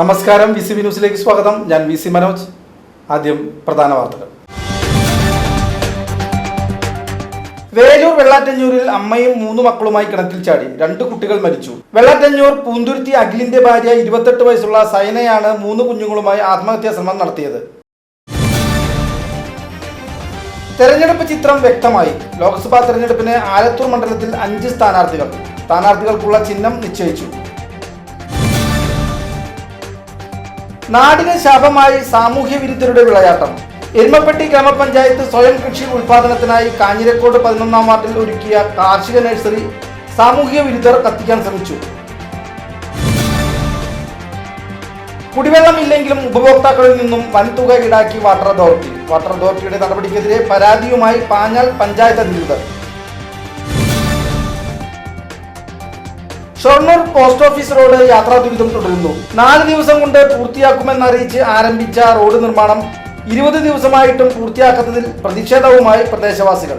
നമസ്കാരം. V C B ന്യൂസിലേക്ക് സ്വാഗതം. ഞാൻ വി സി മനോജ്. ആദ്യം പ്രധാന വാർത്തകൾ. വേലൂർ വെള്ളാറ്റഞ്ഞൂരിൽ അമ്മയും മൂന്ന് മക്കളുമായി കിണറ്റിൽ ചാടി. രണ്ട് കുട്ടികൾ മരിച്ചു. വെള്ളാറ്റഞ്ഞൂർ പൂന്തുരുത്തി അഖിലിന്റെ ഭാര്യ ഇരുപത്തെട്ട് വയസ്സുള്ള സൈനയാണ് മൂന്ന് കുഞ്ഞുങ്ങളുമായി ആത്മഹത്യാ ശ്രമം നടത്തിയത്. തെരഞ്ഞെടുപ്പ് ചിത്രം വ്യക്തമായി. ലോക്സഭാ തെരഞ്ഞെടുപ്പിന് ആലത്തൂർ മണ്ഡലത്തിൽ അഞ്ച് സ്ഥാനാർത്ഥികൾ. സ്ഥാനാർത്ഥികൾക്കുള്ള ചിഹ്നം നിശ്ചയിച്ചു. നാടിന് ശാപമായി സാമൂഹ്യ വിരുദ്ധരുടെ വിളയാട്ടം. എരുമപ്പെട്ടി ഗ്രാമപഞ്ചായത്ത് സ്വയം കൃഷി ഉൽപാദനത്തിനായി കാഞ്ഞിരക്കോട് പതിനൊന്നാം വാർഡിൽ ഒരുക്കിയ കാർഷിക നഴ്സറി സാമൂഹ്യ വിരുദ്ധർ കത്തിക്കാൻ ശ്രമിച്ചു. കുടിവെള്ളം ഇല്ലെങ്കിലും ഉപഭോക്താക്കളിൽ നിന്നും വൻതുക ഈടാക്കി വാട്ടർ അതോറിറ്റി. വാട്ടർ അതോറിറ്റിയുടെ നടപടിക്കെതിരെ പരാതിയുമായി പാഞ്ഞാൽ പഞ്ചായത്ത് അധികൃതർ. ഷൊർണൂർ പോസ്റ്റ് ഓഫീസ് റോഡ് യാത്രാ ദുരിതം തുടരുന്നു. നാല് ദിവസം കൊണ്ട് പൂർത്തിയാക്കുമെന്ന് അറിയിച്ച് ആരംഭിച്ച റോഡ് നിർമ്മാണം ഇരുപത് ദിവസമായിട്ടും പൂർത്തിയാക്കാത്തതിൽ പ്രതിഷേധവുമായി പ്രദേശവാസികൾ.